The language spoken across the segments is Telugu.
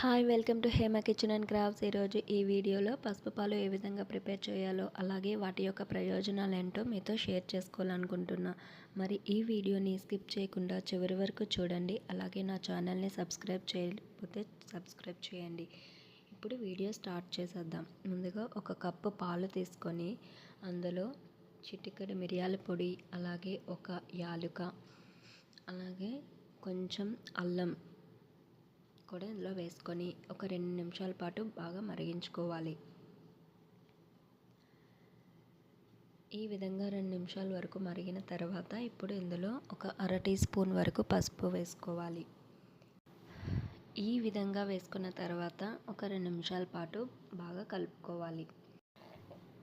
Hi welcome to Hema kitchen and crafts. ఈరోజు ఈ వీడియోలో పసుపు పాలు ఏ విధంగా ప్రిపేర్ చేయాలో అలాగే వాటి యొక్క ప్రయోజనాలు ఏంటో మీతో షేర్ చేసుకోవాలనుకుంటున్నా. మరి ఈ వీడియోని స్కిప్ చేయకుండా చివరి వరకు చూడండి. అలాగే నా ఛానల్ని సబ్స్క్రైబ్ చేయకపోతే సబ్స్క్రైబ్ చేయండి. ఇప్పుడు వీడియో స్టార్ట్ చేసేద్దాం. ముందుగా ఒక కప్పు పాలు తీసుకొని అందులో చిటికెడు మిరియాల పొడి అలాగే ఒక యాలుక అలాగే కొంచెం అల్లం కూడా ఇందులో వేసుకొని ఒక రెండు నిమిషాల పాటు బాగా మరిగించుకోవాలి. ఈ విధంగా రెండు నిమిషాల వరకు మరిగిన తర్వాత ఇప్పుడు ఇందులో ఒక అర టీ స్పూన్ వరకు పసుపు వేసుకోవాలి. ఈ విధంగా వేసుకున్న తర్వాత ఒక రెండు నిమిషాల పాటు బాగా కలుపుకోవాలి.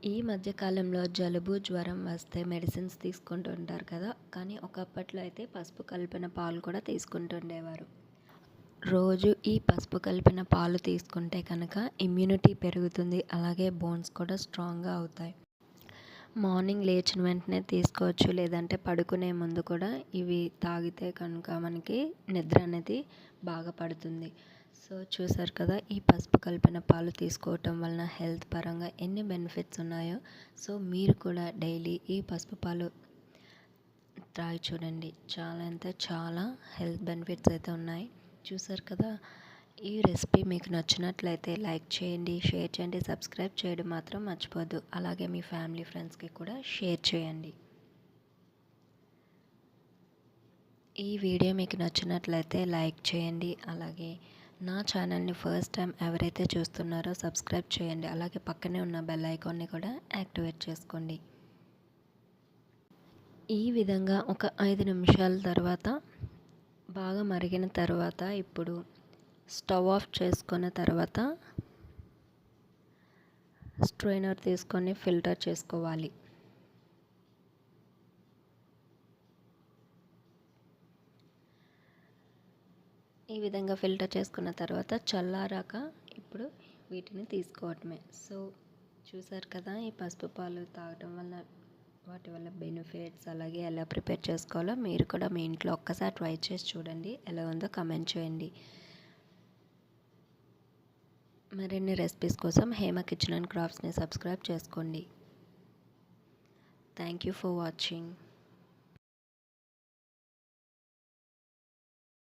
ఈ మధ్యకాలంలో జలుబు జ్వరం వస్తే మెడిసిన్స్ తీసుకుంటుంటారు కదా కానీ ఒకప్పట్లో అయితే పసుపు కలిపిన పాలు కూడా తీసుకుంటుండేవారు రోజు ఈ పసుపు కలిపిన పాలు తీసుకుంటే కనుక ఇమ్యూనిటీ పెరుగుతుంది. అలాగే బోన్స్ కూడా స్ట్రాంగ్గా అవుతాయి. మార్నింగ్ లేచిన వెంటనే తీసుకోవచ్చు. లేదంటే పడుకునే ముందు కూడా ఇవి తాగితే కనుక మనకి నిద్ర అనేది బాగా పడుతుంది. సో చూసారు కదా ఈ పసుపు కలిపిన పాలు తీసుకోవటం వలన హెల్త్ పరంగా ఎన్ని బెనిఫిట్స్ ఉన్నాయో. సో మీరు కూడా డైలీ ఈ పసుపు పాలు త్రాగి చూడండి. చాలా అంటే చాలా హెల్త్ బెనిఫిట్స్ అయితే ఉన్నాయి. చూసారు కదా ఈ రెసిపీ మీకు నచ్చినట్లయితే లైక్ చేయండి షేర్ చేయండి సబ్స్క్రైబ్ చేయడం మాత్రం మర్చిపోద్దు అలాగే మీ ఫ్యామిలీ ఫ్రెండ్స్కి కూడా షేర్ చేయండి. ఈ వీడియో మీకు నచ్చినట్లయితే లైక్ చేయండి. అలాగే నా ఛానల్ని ఫస్ట్ టైం ఎవరైతే చూస్తున్నారో సబ్స్క్రైబ్ చేయండి. అలాగే పక్కనే ఉన్న బెల్ ఐకాన్ని కూడా యాక్టివేట్ చేసుకోండి. ఈ విధంగా ఒక ఐదు నిమిషాల తర్వాత బాగా మరిగిన తర్వాత ఇప్పుడు స్టవ్ ఆఫ్ చేసుకున్న తర్వాత స్ట్రైనర్ తీసుకొని ఫిల్టర్ చేసుకోవాలి. ఈ విధంగా ఫిల్టర్ చేసుకున్న తర్వాత చల్లారాక ఇప్పుడు వీటిని తీసుకోవటమే. సో చూసారు కదా ఈ పసుపు పాలు తాగటం వల్ల వాటి వల్ల బెనిఫిట్స్ అలాగే ఎలా ప్రిపేర్ చేసుకోవాలో మీరు కూడా మీ ఇంట్లో ఒక్కసారి ట్రై చేసి చూడండి. ఎలా ఉందో కమెంట్ చేయండి. మరిన్ని రెసిపీస్ కోసం హేమ కిచెన్ అండ్ క్రాఫ్ట్స్ని సబ్స్క్రైబ్ చేసుకోండి. Thank you for watching.